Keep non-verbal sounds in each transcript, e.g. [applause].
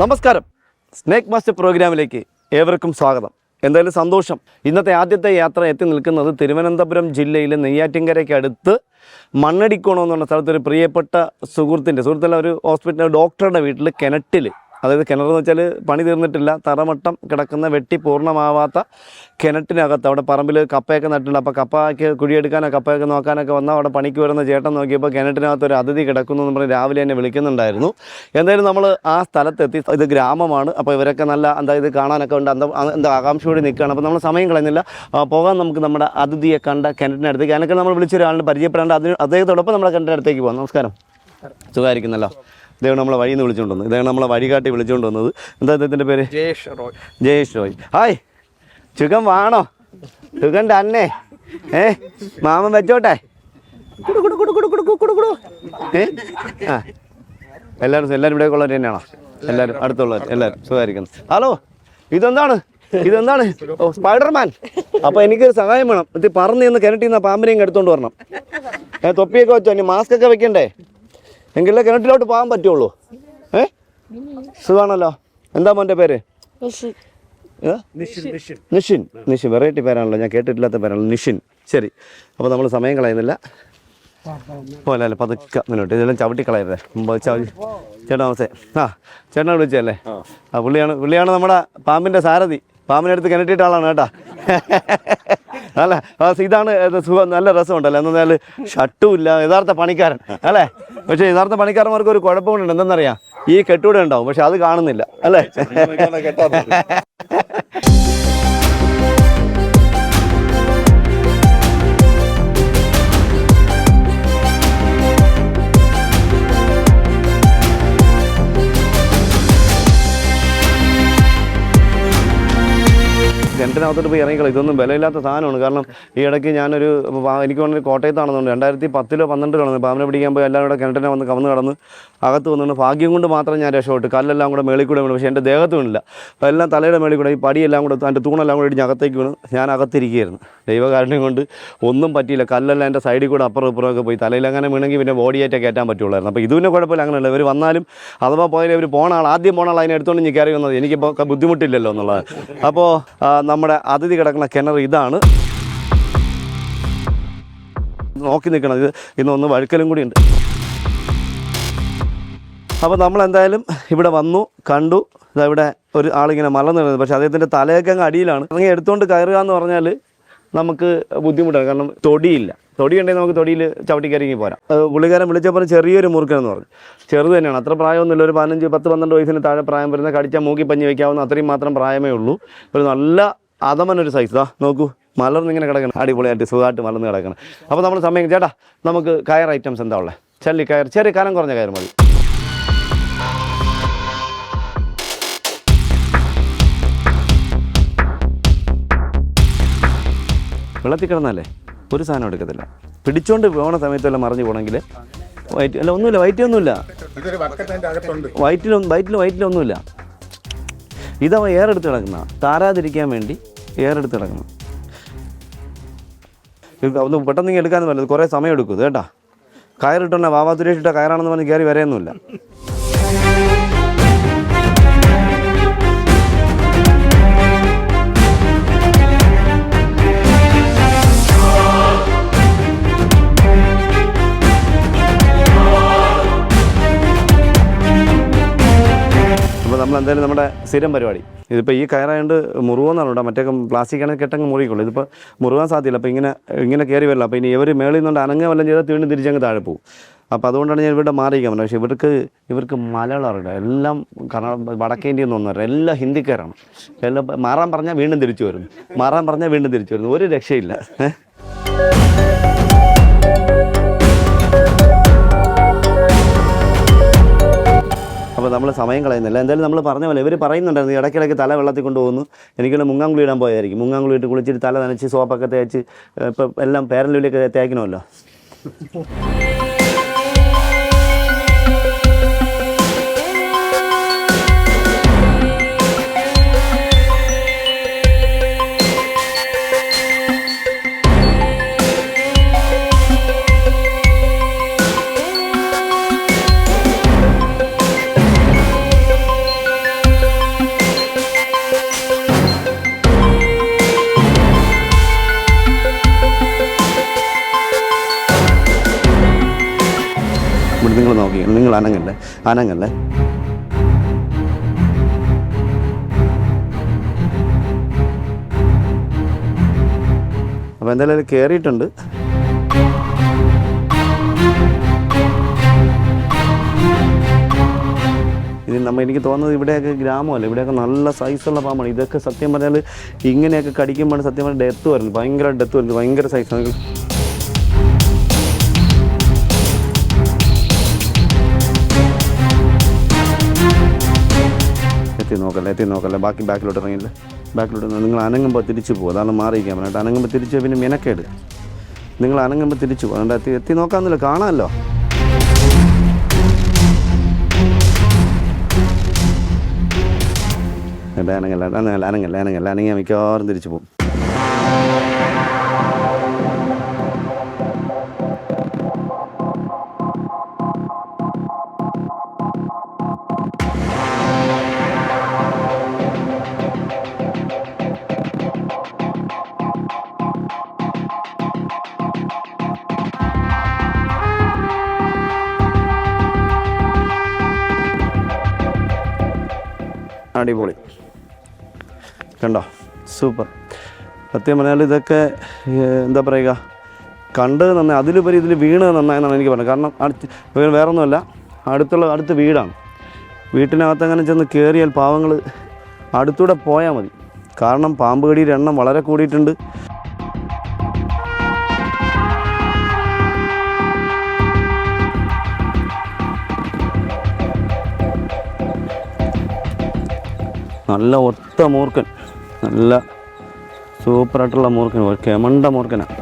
നമസ്കാരം. Snake master പ്രോഗ്രാമിലേക്ക് ഏവർക്കും സ്വാഗതം. എന്തായാലും സന്തോഷം. ഇന്നത്തെ ആദ്യത്തെ യാത്ര എത്തി നിൽക്കുന്നത് തിരുവനന്തപുരം ജില്ലയിലെ നെയ്യാറ്റിൻകരയ്ക്ക് അടുത്ത് മണ്ണടിക്കോണം എന്ന് പറഞ്ഞ സ്ഥലത്ത് ഒരു പ്രിയപ്പെട്ട സുഹൃത്തിന്റെ സുഹൃത്തുള്ള ഒരു ഹോസ്പിറ്റൽ ഡോക്ടറുടെ വീട്ടിൽ കിണറ്റിൽ അതായത് കിണറെന്ന് വെച്ചാൽ പണി തീർന്നിട്ടില്ല തറമട്ടം കിടക്കുന്ന വെട്ടി പൂർണമാവാത്ത കിണറ്റിനകത്ത്. അവിടെ പറമ്പിൽ കപ്പയൊക്കെ നട്ടിട്ടുണ്ട്. അപ്പോൾ കപ്പയ്ക്ക് കുഴിയെടുക്കാനോ കപ്പയൊക്കെ നോക്കാനൊക്കെ വന്നാൽ അവിടെ പണിക്ക് വരുന്ന ചേട്ടൻ നോക്കിയപ്പോൾ കിണറ്റിനകത്ത് ഒരു അതിഥി കിടക്കുന്നു എന്ന് പറഞ്ഞ് രാവിലെ തന്നെ വിളിക്കുന്നുണ്ടായിരുന്നു. എന്തായാലും നമ്മൾ ആ സ്ഥലത്തെത്തി. ഇത് ഗ്രാമമാണ്. അപ്പോൾ ഇവരൊക്കെ നല്ല എന്താ ഇത് കാണാനൊക്കെ ഉണ്ട്. എന്താ എന്താ ആകാംക്ഷയോടെ നിൽക്കുകയാണ്. അപ്പോൾ നമ്മൾ സമയം കളയുന്നില്ല. പോകാൻ നമുക്ക് നമ്മുടെ അതിഥിയെ കണ്ട കിണറ്റിനടുത്തേക്ക് അതിനൊക്കെ നമ്മൾ വിളിച്ചൊരാളിനെ പരിചയപ്പെടേണ്ട. അതിന് അദ്ദേഹത്തോടൊപ്പം നമ്മുടെ കിണറ്റിനടുത്തേക്ക് പോകാം. നമസ്കാരം. സുഖമായിരിക്കുന്നല്ലോ. ഇദ്ദേഹം നമ്മളെ വഴിയിൽ നിന്ന് വിളിച്ചുകൊണ്ട് വന്നത് ഇദ്ദേഹം നമ്മളെ വഴികാട്ടി വിളിച്ചുകൊണ്ട് വന്നത് എന്താ അദ്ദേഹത്തിന്റെ പേര്? ജയേഷ് റോയ്. ജയേഷ് റോയ്. ഹായ്. ചുഖം വേണോ? സുഖം തന്നെ. ഏ മാമൻ വെച്ചോട്ടെ. ഏ? ആ. എല്ലാവരും എല്ലാവരും ഇവിടെ ഉള്ളവർ തന്നെയാണോ? എല്ലാവരും അടുത്തുള്ളവർ. എല്ലാവരും സുഖമായിരിക്കുന്നു. ഹലോ ഇതെന്താണ്? ഇതെന്താണ്? Oh Spiderman. അപ്പൊ എനിക്കൊരു സഹായം വേണം. ഇത് പറന്ന് നിന്ന് കിണറ്റിൽ നിന്ന് പാമ്പിനെയും എടുത്തോണ്ട് വരണം. തൊപ്പിയൊക്കെ വെച്ചോ? ഇനി മാസ്ക് ഒക്കെ വെക്കണ്ടേ? എങ്കിലേ കിണറ്റിലോട്ട് പോകാൻ പറ്റുള്ളൂ. ഏ? സുഖാണല്ലോ. എന്താ മോന്റെ പേര്? നിഷിൻ. നിഷിൻ വെറൈറ്റി പേരാണല്ലോ. ഞാൻ കേട്ടിട്ടില്ലാത്ത പേരാണല്ലോ. നിഷിൻ. ശരി. അപ്പോൾ നമ്മൾ സമയം കളയുന്നില്ല. പോലെ അല്ലേ? പതുക്കെ മുന്നോട്ട്. ഇതെല്ലാം ചവിട്ടി കളയരുത്. ചവി ചേട്ടാ നമസ്തേ. ആ ചേട്ടനെ വിളിച്ചല്ലേ ആ. പുള്ളിയാണ് പുള്ളിയാണ് നമ്മുടെ പാമ്പിന്റെ സാരഥി. പാമ്പിനെടുത്ത് കിണറ്റിയിട്ട കിണറ്റിട്ട ആളാണ് കേട്ടാ. അല്ല? ഇതാണ് നല്ല രസമുണ്ടല്ലോ? എന്നാൽ ഷട്ടും ഇല്ല യഥാർത്ഥ പണിക്കാരൻ അല്ലേ? പക്ഷേ യഥാർത്ഥ പണിക്കാരന്മാർക്ക് ഒരു കുഴപ്പമുണ്ട്. എന്തെന്നറിയാം? ഈ കെട്ടൂടെ ഉണ്ടാവും പക്ഷെ അത് കാണുന്നില്ല അല്ലേ? [laughs] കിണറ്റിനകത്തോട്ട് പോയി ഇറങ്ങിക്കളി. ഇതൊന്നും വിലയില്ലാത്ത സാധനമാണ്. കാരണം ഈ ഇടയ്ക്ക് ഞാനൊരു എനിക്ക് വേണമെങ്കിൽ കോട്ടയത്താണെന്നുണ്ട്. രണ്ടായിരത്തി പത്തിലോ പന്ത്രണ്ടിലോ പാമ്പിനെ പിടിക്കാൻ പോയി എല്ലാവരും കൂടെ കിണറ്റിനെ വന്ന് കവന്ന് കടന്ന് അകത്ത് വന്നുകൊണ്ട് ഭാഗ്യം കൊണ്ട് മാത്രം ഞാൻ രക്ഷപ്പെട്ടു. കല്ലെല്ലാം കൂടെ മേളിൽ കൂടെ വീണു. പക്ഷേ എന്റെ ദേഹത്ത് വീണില്ല എല്ലാം തലയുടെ മേളിൽ കൂടെ ഈ പടിയെല്ലാം കൂടെ എന്റെ തൂണെല്ലാം കൂടെ ഇടിഞ്ഞ് അകത്തേക്ക് വീണു ഞാൻ അകത്തിരിക്കുകയായിരുന്നു. ദൈവകാരണം കൊണ്ട് ഒന്നും പറ്റിയില്ല. കല്ലെല്ലാം എന്റെ സൈഡിൽ കൂടെ അപ്പുറം ഇപ്പുറമൊക്കെ പോയി. തലയിൽ അങ്ങനെ വീണെങ്കിൽ പിന്നെ ബോഡിയായിട്ട് കയറ്റാൻ പറ്റുള്ളായിരുന്നു. അപ്പോൾ ഇതുവിനെ കുഴപ്പമില്ല അങ്ങനെയല്ല. ഇവർ വന്നാലും അഥവാ പോയാലും ഇവർ പോണ ആൾ ആദ്യം പോണ ആൾ അതിനെ എടുത്തുകൊണ്ട് ഇനി കയറി വന്നത് എനിക്കിപ്പോൾ ബുദ്ധിമുട്ടില്ലല്ലോ എന്നുള്ളത് അപ്പോൾ നമ്മുടെ അതിഥി കിടക്കുന്ന കിണർ ഇതാണ്. നോക്കി നിൽക്കണം. ഇത് ഇന്നൊന്ന് വഴുക്കലും കൂടി ഉണ്ട്. അപ്പോൾ നമ്മൾ എന്തായാലും ഇവിടെ വന്നു കണ്ടു. ഇതാ ഇവിടെ ഒരു ആളിങ്ങനെ മല കിടന്നത് പക്ഷേ അദ്ദേഹത്തിന്റെ തലയൊക്കെ അങ്ങ് അടിയിലാണ്. അങ്ങനെ എടുത്തുകൊണ്ട് കയറുക എന്ന് പറഞ്ഞാൽ നമുക്ക് ബുദ്ധിമുട്ടാണ്. കാരണം തൊടിയില്ല. തൊടി ഉണ്ടെങ്കിൽ നമുക്ക് തൊടിയിൽ ചവിട്ടിക്കരിങ്ങി പോരാം. പുള്ളിക്കാരൻ വിളിച്ചപ്പോൾ ചെറിയൊരു മുറുക്കനെന്ന് പറഞ്ഞു. ചെറുത് തന്നെയാണ്. അത്ര പ്രായമൊന്നുമില്ല. ഒരു പതിനഞ്ച് പത്ത് പന്ത്രണ്ട് വയസ്സിന് താഴെ പ്രായം വരുന്ന കടിച്ചാൽ മൂക്കി പഞ്ഞി വയ്ക്കാവുന്ന അത്രയും മാത്രം പ്രായമേ ഉള്ളൂ. ഒരു നല്ല അതമനൊരു സൈസ് ദാ നോക്കൂ. മലർന്നിങ്ങനെ കിടക്കണം. അടിപൊളിയായിട്ട് സുഖമായിട്ട് മലർന്ന് കിടക്കണം. അപ്പോൾ നമ്മൾ സമയം ചേട്ടാ നമുക്ക് കയർ ഐറ്റംസ് എന്താ ഉള്ളത് ചല്ലി കയർ. ചെറിയ കനം കുറഞ്ഞ കയർ മതി. വെള്ളത്തിൽ കിടന്നല്ലേ ഒരു സാധനം എടുക്കത്തില്ല. പിടിച്ചോണ്ട് പോണ സമയത്ത് വല്ല മറിഞ്ഞു പോകണമെങ്കിൽ വയറ്റ് അല്ല ഒന്നുമില്ല വയറ്റ് ഒന്നുമില്ല. ഇതൊരു വക്കത്തിന്റെ അകത്തുണ്ട്. വയറ്റിലൊന്നും വയറ്റിൽ വയറ്റിലൊന്നുമില്ല ഇതവ ഏറെടുത്ത് കിടക്കുന്ന താരാതിരിക്കാൻ വേണ്ടി ഏറെടുത്ത് കിടക്കുന്നു. ഒന്ന് പെട്ടെന്ന് ഇങ്ങനെ എടുക്കാനും പറ്റില്ല കുറേ സമയം എടുക്കും ഇത് കേട്ടാ. കയറിട്ടോണ്ട വാവാ തുരേഷിട്ട കയറാണെന്ന് പറഞ്ഞ് കയറി വരെയൊന്നുമില്ല. നമ്മൾ എന്തായാലും നമ്മുടെ സ്ഥിരം പരിപാടി. ഇതിപ്പോൾ ഈ കയറായതുകൊണ്ട് മുറിവെന്നാണ് കേട്ടോ. മറ്റേ പ്ലാസ്റ്റിക് ആണെങ്കിൽ കെട്ടങ്ങ് മുറിക്കുള്ളൂ ഇതിപ്പോൾ മുറിവാൻ സാധ്യതയില്ല അപ്പോൾ ഇങ്ങനെ ഇങ്ങനെ കയറി വരില്ല. അപ്പോൾ ഇനി ഇവർ മേളിൽ നിന്നുകൊണ്ട് അനങ്ങ വല്ലതും ചെയ്താൽ വീണ്ടും തിരിച്ചങ്ങ് താഴെ പോകും. അപ്പോൾ അതുകൊണ്ടാണ് ഞാൻ ഇവിടെ മാറിയിരിക്കാൻ പറഞ്ഞത്. പക്ഷേ ഇവർക്ക് ഇവർക്ക് മലയാളം അറിയില്ല. എല്ലാം കർണാടക വടക്കേ ഇന്ത്യയിൽ നിന്നൊന്നും അറിയില്ല എല്ലാം ഹിന്ദിക്കാരാണ്. എല്ലാം മാറാൻ പറഞ്ഞാൽ വീണ്ടും തിരിച്ചു വരുന്നു. മാറാൻ പറഞ്ഞാൽ വീണ്ടും തിരിച്ചു വരുന്നു. ഒരു രക്ഷയില്ല. നമ്മൾ സമയം കളയുന്നില്ല. എന്തായാലും നമ്മൾ പറഞ്ഞ പോലെ ഇവർ പറയുന്നുണ്ടായിരുന്നു ഇടയ്ക്കിടയ്ക്ക് തല വെള്ളത്തിൽ കൊണ്ടുപോകുന്നു. എനിക്കൊന്ന് മുങ്ങാങ്കുളി ഇടാൻ പോയായിരിക്കും മുങ്ങാങ്കുളി ഇട്ട് കുളിച്ചിട്ട് തല നനച്ച് സോപ്പൊക്കെ തേച്ച് ഇപ്പം എല്ലാം പേരലുള്ളിയൊക്കെ തേക്കണമല്ലോ. നിങ്ങൾ നിങ്ങൾ അനങ്ങല്ലേ അനങ്ങല്ലേ? അപ്പോൾ എന്തായാലും കയറിയിട്ടുണ്ട് ഇത് നമ്മൾ എനിക്ക് തോന്നുന്നത് ഇവിടെയൊക്കെ ഗ്രാമമല്ല ഇവിടെയൊക്കെ നല്ല സൈസുള്ള പാമ്പാണ് ഇതൊക്കെ സത്യം പറഞ്ഞാൽ ഇങ്ങനെയൊക്കെ കടിക്കുമ്പോൾ സത്യം പറഞ്ഞാൽ ഡെത്ത് വരുന്നത്. ഭയങ്കര ഡെത്ത് വരുന്നത് ഭയങ്കര സൈസാണ് എത്തി നോക്കല്ലേ എത്തി നോക്കല്ലേ. ബാക്കി ബാക്കിലോട്ട് ഇറങ്ങില്ല ബാക്കിലോട്ട് നിങ്ങൾ അനങ്ങുമ്പോൾ തിരിച്ചു പോകും. അതാണ് മാറിയിരിക്കാൻ പറഞ്ഞിട്ട് അനങ്ങുമ്പോൾ തിരിച്ചു പിന്നെ മിനക്കേട്. നിങ്ങൾ അനങ്ങുമ്പോൾ തിരിച്ചു പോകും. അതുകൊണ്ട് എത്തി എത്തി നോക്കാമെന്നില്ല. കാണാമല്ലോ. അനങ്ങല്ല അനങ്ങല്ല അനങ്ങല്ല അനങ്ങിയാൽ മിക്കവാറും തിരിച്ചു പോകും. അടിപൊളി. കണ്ടോ? സൂപ്പർ. സത്യം പറഞ്ഞാൽ ഇതൊക്കെ എന്താ പറയുക കണ്ടത് നന്നായി അതിലുപരി ഇതിൽ വീണത് നന്നായെന്നാണ് എനിക്ക് പറഞ്ഞത്. കാരണം അടുത്ത് വേറൊന്നുമല്ല അടുത്തുള്ള അടുത്ത വീടാണ്. വീട്ടിനകത്ത് അങ്ങനെ ചെന്ന് കയറിയാൽ പാവങ്ങൾ അടുത്തൂടെ പോയാൽ മതി. കാരണം പാമ്പ് കടിയുടെ എണ്ണം വളരെ കൂടിയിട്ടുണ്ട്. നല്ല ഒത്ത മൂർക്കൻ നല്ല സൂപ്പറായിട്ടുള്ള മൂർക്കൻ കെമണ്ട മൂർക്കനാണ്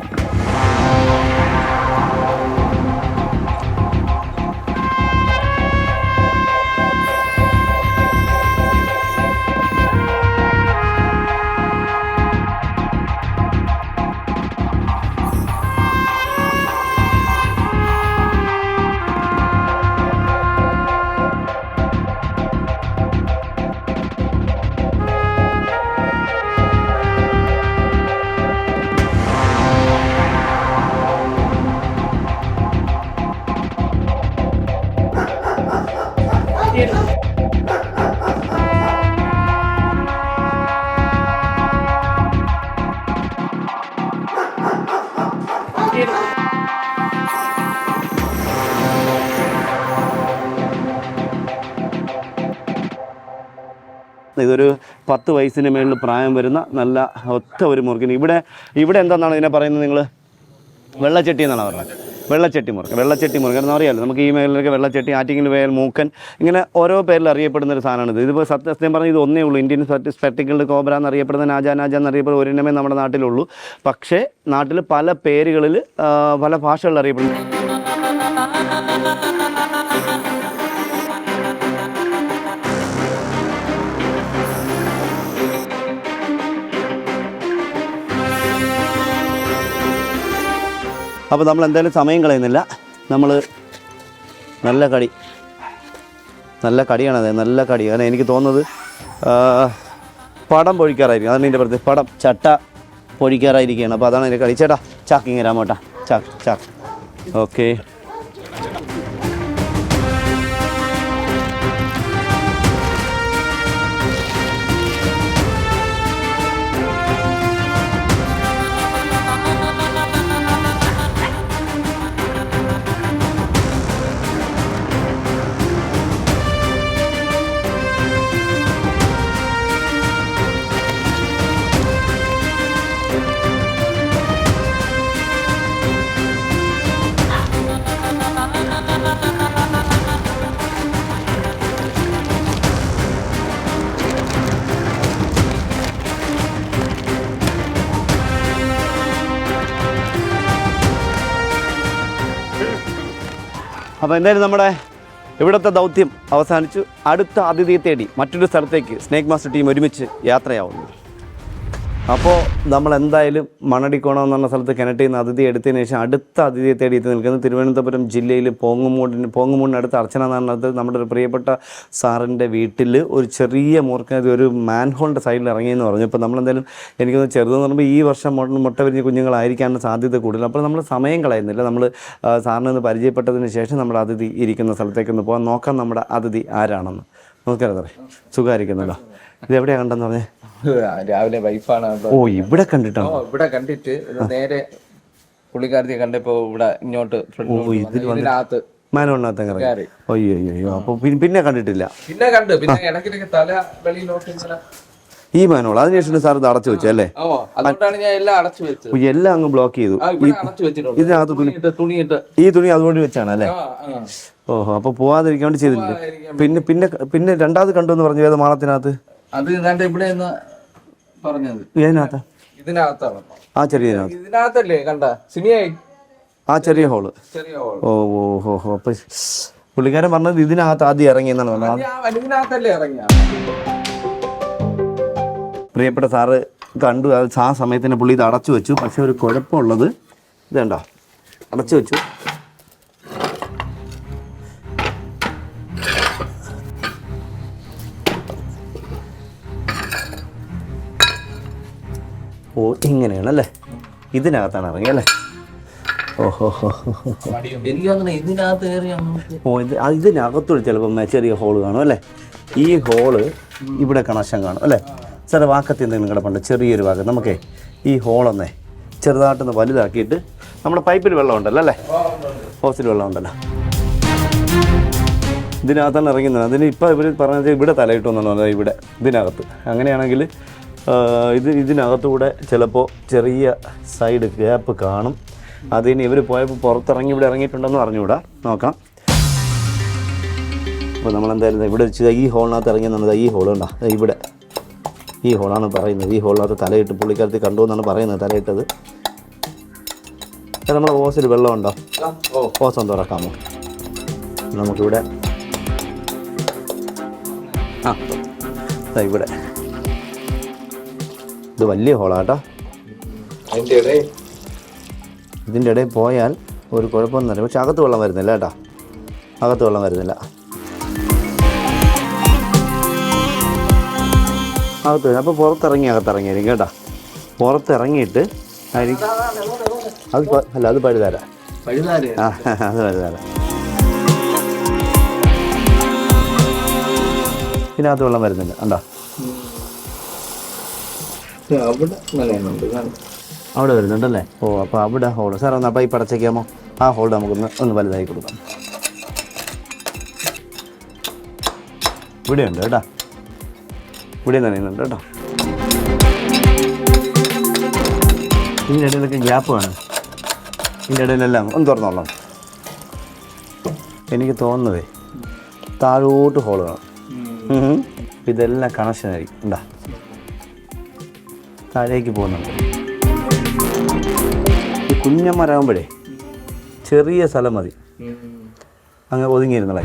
ഇതൊരു പത്ത് വയസ്സിന് മേളിൽ പ്രായം വരുന്ന നല്ല ഒത്ത ഒരു മുറുക്കൻ ഇവിടെ ഇവിടെ എന്താണെന്നാണ് ഇതിനെ പറയുന്നത് നിങ്ങൾ വെള്ളച്ചട്ടി എന്നാണ് പറഞ്ഞത്. വെള്ളച്ചട്ടി മുറുക്കൻ വെള്ളച്ചട്ടി മുറുക്കൻ എന്ന് അറിയാമല്ലോ നമുക്ക് ഈ മേഖലയിലൊക്കെ വെള്ളച്ചട്ടി ആറ്റിങ്ങിൽ വേൽ മൂക്കൻ ഇങ്ങനെ ഓരോ പേരിൽ അറിയപ്പെടുന്ന ഒരു സാധനമാണ് ഇത്. ഇതിപ്പോൾ സത്യ പറഞ്ഞാൽ ഇത് ഒന്നേ ഉള്ളൂ. ഇന്ത്യൻ സ്പെക്ടിക്കിൾഡ് കോബ്ര എന്നറിയപ്പെടുന്ന നാജാനാജ നാജ എന്നറിയപ്പെടുന്ന ഒരിനമേ നമ്മുടെ നാട്ടിലുള്ളൂ. പക്ഷേ നാട്ടിൽ പല പേരുകളിൽ പല ഭാഷകളിൽ അറിയപ്പെടുന്നു. അപ്പോൾ നമ്മൾ എന്തായാലും സമയം കളയുന്നില്ല. നമ്മൾ നല്ല കടി. നല്ല കടിയാണ് കടിയാണത്. നല്ല കടി. കാരണം എനിക്ക് തോന്നുന്നത്. പടം പൊഴിക്കാറായിരിക്കും. അതാണ് എന്റെ പ്രത്യേകം പടം ചട്ട പൊഴിക്കാറായിരിക്കുകയാണ്. അപ്പോൾ അതാണ് എന്റെ കടി. ചേട്ടാ ചാക്കിങ് രാമോട്ടാ ചാക്ക് ചാക്ക്. ഓക്കെ. അപ്പോൾ എന്തായാലും നമ്മുടെ ഇവിടുത്തെ ദൗത്യം അവസാനിച്ചു. അടുത്ത അതിഥിയെ തേടി മറ്റൊരു സ്ഥലത്തേക്ക് സ്നേക്ക് മാസ്റ്റർ ടീം ഒരുമിച്ച് യാത്രയാവുന്നു. അപ്പോൾ നമ്മൾ എന്തായാലും മണടിക്കോണം എന്ന് പറഞ്ഞ സ്ഥലത്ത് കിണറ്റിൽ നിന്ന് അതിഥി എടുത്തതിന് ശേഷം അടുത്ത അതിഥിയെ തേടി എത്തി നിൽക്കുന്നത് തിരുവനന്തപുരം ജില്ലയിൽ പോങ്ങുമൂടിന് പോങ്ങുമൂടിനടുത്ത് അർച്ചന എന്ന് പറഞ്ഞത് നമ്മുടെ ഒരു പ്രിയപ്പെട്ട സാറിന്റെ വീട്ടിൽ ഒരു ചെറിയ മൂർക്ക ഒരു മാൻഹോളിന്റെ സൈഡിൽ ഇറങ്ങിയെന്ന് പറഞ്ഞു. ഇപ്പോൾ നമ്മളെന്തായാലും എനിക്കൊന്ന് ചെറുതെന്ന് പറയുമ്പോൾ ഈ വർഷം മുട്ട വിരിഞ്ഞ കുഞ്ഞുങ്ങളായിരിക്കാനുള്ള സാധ്യത കൂടുതൽ. അപ്പോൾ നമ്മൾ സമയം കളയുന്നില്ല. നമ്മൾ സാറിനെ ഒന്ന് പരിചയപ്പെട്ടതിന് ശേഷം നമ്മുടെ അതിഥി ഇരിക്കുന്ന സ്ഥലത്തേക്കൊന്ന് പോകാൻ നോക്കാം നമ്മുടെ അതിഥി ആരാണെന്ന്. നോക്കരുതേ സുഖമായിരിക്കുന്നല്ലോ. ഇത് എവിടെയാണ് കണ്ടെന്ന് പറഞ്ഞേ? രാവിലെ വൈഫാണ് ഓ ഇവിടെ കണ്ടിട്ടാണ് ഇവിടെ കണ്ടിട്ട് നേരെ പുള്ളിക്കാരത്തെ കണ്ടപ്പോ ഇവിടെ ഇങ്ങോട്ട്. ഇതിനകത്ത് അയ്യോ അയ്യോ അപ്പോൾ പിന്നെ കണ്ടിട്ടില്ല. പിന്നെ കണ്ട് പിന്നെ ഇടയ്ക്കിടയ്ക്ക് തല വെളിയിലോട്ട് ഈ മാനോൾ അതിനുശേഷം സാർ ഇത് അടച്ചു വെച്ചു അല്ലേ? എല്ലാം അങ്ങ് ബ്ലോക്ക് ചെയ്തു. ഇതിനകത്ത് തുണി ഈ തുണി അതുകൊണ്ട് വെച്ചാണ് അല്ലേ? ഓഹോ അപ്പൊ പോവാതിരിക്കാൻ വേണ്ടി ചെയ്തില്ല പിന്നെ പിന്നെ പിന്നെ രണ്ടാമത് കണ്ടു എന്ന് പറഞ്ഞു ഏത് മാളത്തിനകത്ത്? അത് ഇവിടെ പറഞ്ഞത്. ഇതിനകത്താണ്. ആ ഇതിനകത്തല്ലേ കണ്ട? ആ ചെറിയ ഹോൾ. ചെറിയ ഹോൾ ഓ ഓ ഹോ ഹോ അപ്പൊ പുള്ളിക്കാരൻ പറഞ്ഞത് ഇതിനകത്ത് ആദ്യം ഇറങ്ങി എന്നാണ് പറഞ്ഞത്. ഇറങ്ങിയ. പ്രിയപ്പെട്ട സാറ് കണ്ടു അത് ആ സമയത്തിന് പുള്ളി ഇത് അടച്ചു വെച്ചു. പക്ഷെ ഒരു കുഴപ്പമുള്ളത് ഇതുണ്ടോ അടച്ചു വെച്ചു. ഓ ഇതിനകത്താണ് ഇറങ്ങി അല്ലേ? ഓഹോ ഹോ ഹോ ഹോ എനിക്ക് അങ്ങനെ ഇതിനകത്ത് കയറി അങ്ങോട്ട് ഓ ഇത് ഇതിനകത്തൂടെ ചിലപ്പം ചെറിയ ഹോൾ കാണും അല്ലേ? ഈ ഹോൾ ഇവിടെ കണക്ഷൻ കാണും അല്ലേ? ചില വാക്കത്തി എന്തെങ്കിലും കിടപ്പുണ്ട് ചെറിയൊരു വാക്ക്. നമുക്കേ ഈ ഹോളൊന്നേ ചെറുതായിട്ടൊന്ന് വലുതാക്കിയിട്ട് നമ്മുടെ പൈപ്പിൽ വെള്ളം ഉണ്ടല്ലോ അല്ലേ? ഹോസിൽ വെള്ളം ഉണ്ടല്ലോ. ഇതിനകത്താണ് ഇറങ്ങുന്നത്. അതിന് ഇപ്പോൾ ഇവർ പറഞ്ഞത് ഇവിടെ തലയിട്ടു എന്നുള്ളത് ഇവിടെ ഇതിനകത്ത്. അങ്ങനെയാണെങ്കിൽ ഇത് ഇതിനകത്തൂടെ ചിലപ്പോൾ ചെറിയ സൈഡ് ഗ്യാപ്പ് കാണും. അതിന് ഇവർ പോയപ്പോൾ പുറത്തിറങ്ങി ഇവിടെ ഇറങ്ങിയിട്ടുണ്ടെന്ന് അറിഞ്ഞുകൂടാ നോക്കാം. അപ്പോൾ നമ്മളെന്തായാലും ദേ ഇവിടെ വെച്ച് ഈ ഹോളിനകത്ത് ഇറങ്ങി നിന്നത് ഈ ഹോൾ ഉണ്ടാ ഇവിടെ. ഈ ഹോളാണ് പറയുന്നത്. ഈ ഹോളിനകത്ത് തലയിട്ട് പുള്ളിക്കാരത്തി കണ്ടു എന്നാണ് പറയുന്നത് തലയിട്ടത്. നമ്മുടെ ഓസിൽ വെള്ളമുണ്ടോ ഓസ് തുറക്കാമോ നമുക്കിവിടെ. ആ. ഇവിടെ. ഇത് വലിയ ഹോളാട്ടോ. ഇതിന്റെ ഇടയിൽ പോയാൽ ഒരു കുഴപ്പമൊന്നുമില്ല പക്ഷെ അകത്ത് വെള്ളം വരുന്നില്ല കേട്ടോ. അകത്ത് വെള്ളം വരുന്നില്ല. അകത്ത് വരും. അപ്പോൾ പുറത്തിറങ്ങി അകത്തിറങ്ങിയായിരിക്കും കേട്ടോ. പുറത്തിറങ്ങിയിട്ട് ആയിരിക്കും. അത് അല്ല അത് പഴുതാര. പഴുതാരേ ആ അത് പഴുതാര. ഇതിനകത്ത് വെള്ളം വരുന്നില്ല. ഉണ്ടോ അവിടെ അവിടെ വരുന്നുണ്ടല്ലേ? ഓ അപ്പോൾ അവിടെ ഹോൾ സാർ ഒന്ന് അപ്പോൾ ഈ പടച്ചേക്കാമോ? ആ ഹോൾ നമുക്കൊന്ന് ഒന്ന് വലുതായി കൊടുക്കാം. ഇവിടെ ഉണ്ട് കേട്ടോ. ഇവിടെ നനയുന്നുണ്ട് കേട്ടോ. ഇതിന്റെ ഇടയിലൊക്കെ ഗ്യാപ്പ് വേണം ഇതിന്റെ ഇടയിലെല്ലാം ഒന്ന് തുറന്നോളാം. എനിക്ക് തോന്നുന്നതേ താഴോട്ട് ഹോൾ വേണം ഇതെല്ലാം ഇതെല്ലാം കണക്ഷനായിരിക്കും ഉണ്ടാ താഴേക്ക് പോകുന്നുണ്ട്. ഈ കുഞ്ഞന്മാരാകുമ്പോഴേ ചെറിയ സ്ഥലം മതി. അങ്ങ് ഒതുങ്ങിയിരുന്നളെ.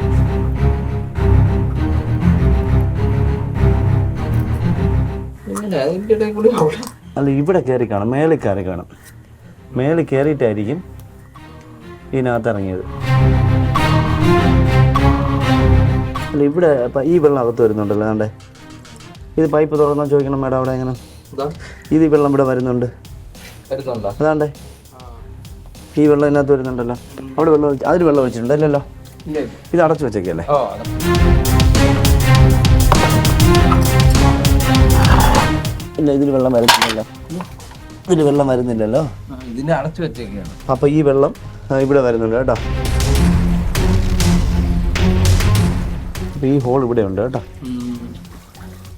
അല്ല ഇവിടെ കയറി കാണും. മേളിൽ കയറി കാണും. മേളിൽ കയറിയിട്ടായിരിക്കും ഇതിനകത്ത് ഇറങ്ങിയത് അല്ല ഇവിടെ ഈ വെള്ളം അകത്ത് വരുന്നുണ്ടല്ലോ കണ്ടേ. ഇത് പൈപ്പ് തുറന്നാൽ ചോദിക്കണം മേഡം അവിടെ എങ്ങനെ? ഇതാ ഈ വെള്ളം ഇവിടെ വരുന്നുണ്ട്. അതാണ്ടേ. ഈ വെള്ളം ഇതിനകത്ത് വരുന്നുണ്ടല്ലോ. അവിടെ വെള്ളം അതിൽ വെള്ളം ഒഴിച്ചിട്ടുണ്ട് അല്ലല്ലോ. ഇത് അടച്ചു വെച്ചേക്കല്ലേ? ഇല്ല ഇതിൽ വെള്ളം വരുന്നില്ലല്ലോ. ഇതിൽ വെള്ളം വരുന്നില്ലല്ലോ? ഇതിനെ അടച്ചു വെച്ചേക്കാണ്. അപ്പൊ ഈ വെള്ളം ഇവിടെ വരുന്നുണ്ട് കേട്ടോ. ഈ ഹോൾ ഇവിടെ ഉണ്ട് കേട്ടോ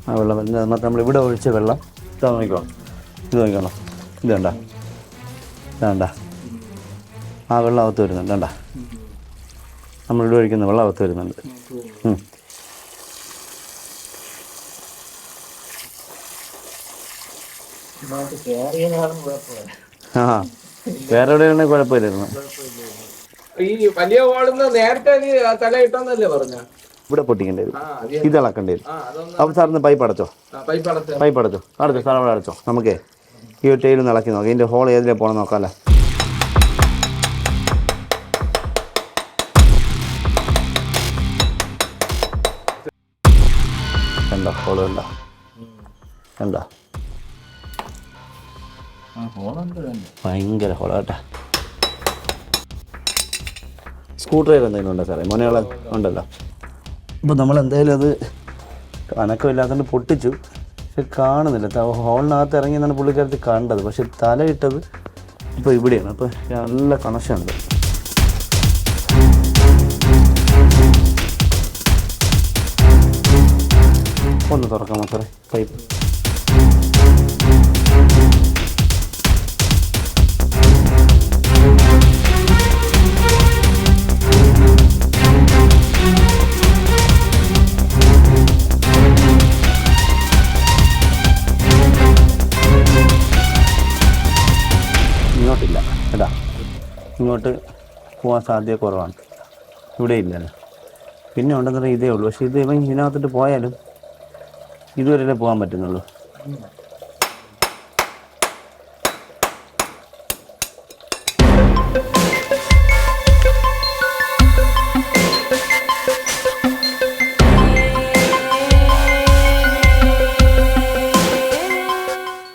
ആ വെള്ളം വരുന്നത്. നമ്മൾ ഇവിടെ ഒഴിച്ച വെള്ളം ഇതാ ഇത് നോക്കിക്കോണം. ഇത് വേണ്ട വേണ്ട ആ വെള്ളം അകത്ത് വരുന്നുണ്ട്. വേണ്ട നമ്മളിവിടെ ഒഴിക്കുന്ന വെള്ളം അകത്ത് വരുന്നുണ്ട്. ആ വേറെ എവിടെയാണെങ്കിൽ കുഴപ്പമില്ലായിരുന്നു. ഈ വലിയ വാളുന്ന നേരത്തെ തല ഇട്ടെന്നല്ലേ പറഞ്ഞ? ഇവിടെ പൊട്ടിക്കേണ്ടി വരും. ഇത് ഇളക്കേണ്ടി വരും. അപ്പോൾ സാറിന് പൈപ്പ് അടച്ചോ? പൈപ്പ് അടച്ച്. അടച്ചോ? സാർ അവിടെ അടച്ചോ. നമുക്കേ ഈ ഒരു ടൈലൊന്ന് ഇളക്കി നോക്കാം. ഇതിന്റെ ഹോൾ ഏതിലേ പോകണം നോക്കാമല്ലേ കണ്ടോ? കണ്ടോ? കണ്ടോ? ഭയങ്കര ഹോളാട്ടാ സ്ക്രൂ ഡ്രൈവർ എന്തെങ്കിലും ഉണ്ടോ സാറേ? മോനെ ഉണ്ടല്ലോ. അപ്പോൾ നമ്മൾ എന്തായാലും അത് അനക്കമില്ലാത്തതുകൊണ്ട് പൊട്ടിച്ചു. പക്ഷെ കാണുന്നില്ല. ഹോളിനകത്ത് ഇറങ്ങി എന്നാണ് പുള്ളിക്കാരത്തിൽ കണ്ടത്. പക്ഷെ തല ഇട്ടത് ഇപ്പോൾ ഇവിടെയാണ്. അപ്പോൾ നല്ല കണക്ഷൻ ഉണ്ട്. ഒന്ന് തുറക്കാം മാത്രമേ പൈപ്പ്. ഇങ്ങോട്ട് പോകാൻ സാധ്യത കുറവാണ്. ഇവിടെ ഇല്ലല്ലോ പിന്നെ ഉണ്ടെന്ന് ഇതേ ഉള്ളൂ. പക്ഷേ ഇത് ഇവൻ ഇതിനകത്തോട്ട് പോയാലും ഇതുവരെ പോകാൻ പറ്റുന്നുള്ളൂ.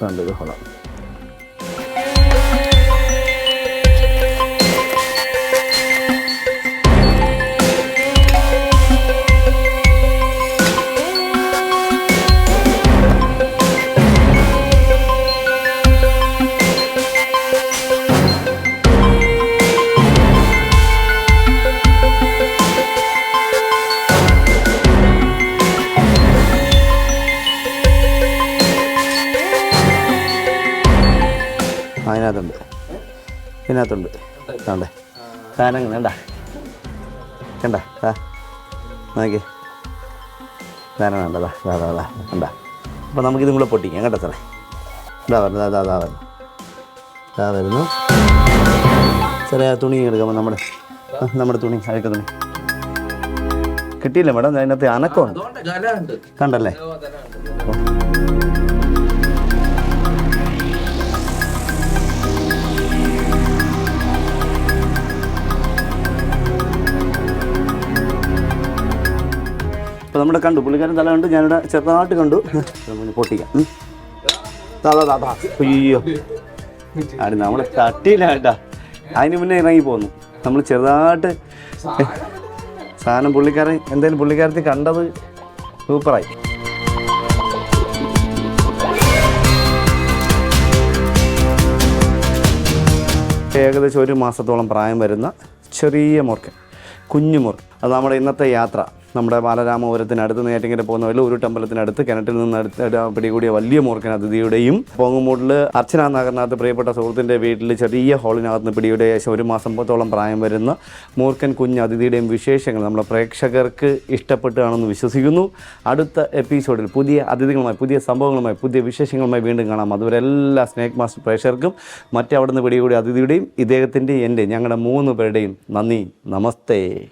കണ്ടത് കൊള്ളാം. ഇതിനകത്തുണ്ട്. കണ്ടേ? സാധനം കണ്ട? കണ്ട? ആ നോക്കി സാധനം കണ്ടതാ സാധാ അതാ ദാ കണ്ട? അപ്പോൾ നമുക്കിതും കൂടെ പൊട്ടിക്കാം കേട്ടോ സാറേ? ഇതാ വരുന്നു അതാ അതാ വരുന്നു. ഇതാ വരുന്നു. സാറേ ആ തുണി എടുക്കാമോ? നമ്മുടെ നമ്മുടെ തുണി അഴുക്ക തുണി. കിട്ടിയില്ല മേഡം? അതിനകത്ത് അനക്കമുണ്ട്. കണ്ടല്ലേ? നമ്മുടെ കണ്ടു. പുള്ളിക്കാരൻ തല കണ്ടു ഞാനിവിടെ ചെറുതായിട്ട് കണ്ടു. പൊട്ടിക്കാം. അയ്യോ. അത് നമ്മളെ തട്ടിയില്ല കേട്ടാ. അതിന് മുന്നേ ഇറങ്ങി പോന്നു. നമ്മൾ ചെറുതായിട്ട് സാധനം പുള്ളിക്കാരൻ എന്തായാലും പുള്ളിക്കാരത്തിൽ കണ്ടത് സൂപ്പറായി. ഏകദേശം ഒരു മാസത്തോളം പ്രായം വരുന്ന ചെറിയ മുറുക്കൻ കുഞ്ഞു മുറുക്കൻ അത് നമ്മുടെ ഇന്നത്തെ യാത്ര. നമ്മുടെ ബാലരാമപുരത്തിനടുത്ത് നേറ്റിങ്ങനെ പോകുന്ന വല്ല ഒരു അമ്പലത്തിനടുത്ത് കിണറ്റിൽ നിന്ന് അടുത്ത് പിടികൂടിയ വലിയ മൂർക്കൻ അതിഥിയുടെയും പോങ്ങുമൂട്ടിൽ അർച്ചന നഗറിനകത്ത് പ്രിയപ്പെട്ട സുഹൃത്തിന്റെ വീട്ടിൽ ചെറിയ ഹോളിനകത്ത് നിന്ന് പിടിയുടെ ശേഷം ഒരു മാസത്തോളം പ്രായം വരുന്ന മൂർക്കൻ കുഞ്ഞ് അതിഥിയുടെയും വിശേഷങ്ങൾ നമ്മുടെ പ്രേക്ഷകർക്ക് ഇഷ്ടപ്പെട്ടാണെന്ന് വിശ്വസിക്കുന്നു. അടുത്ത എപ്പിസോഡിൽ പുതിയ അതിഥികളുമായി പുതിയ സംഭവങ്ങളുമായി പുതിയ വിശേഷങ്ങളുമായി വീണ്ടും കാണാം. അതുവരെ എല്ലാ സ്നേക് മാസ്റ്റർ പ്രേക്ഷകർക്കും മറ്റവിടുന്ന് പിടികൂടിയ അതിഥിയുടെയും ഇദ്ദേഹത്തിന്റെയും എന്റെ ഞങ്ങളുടെ മൂന്ന് പേരുടെയും നന്ദി. നമസ്തേ.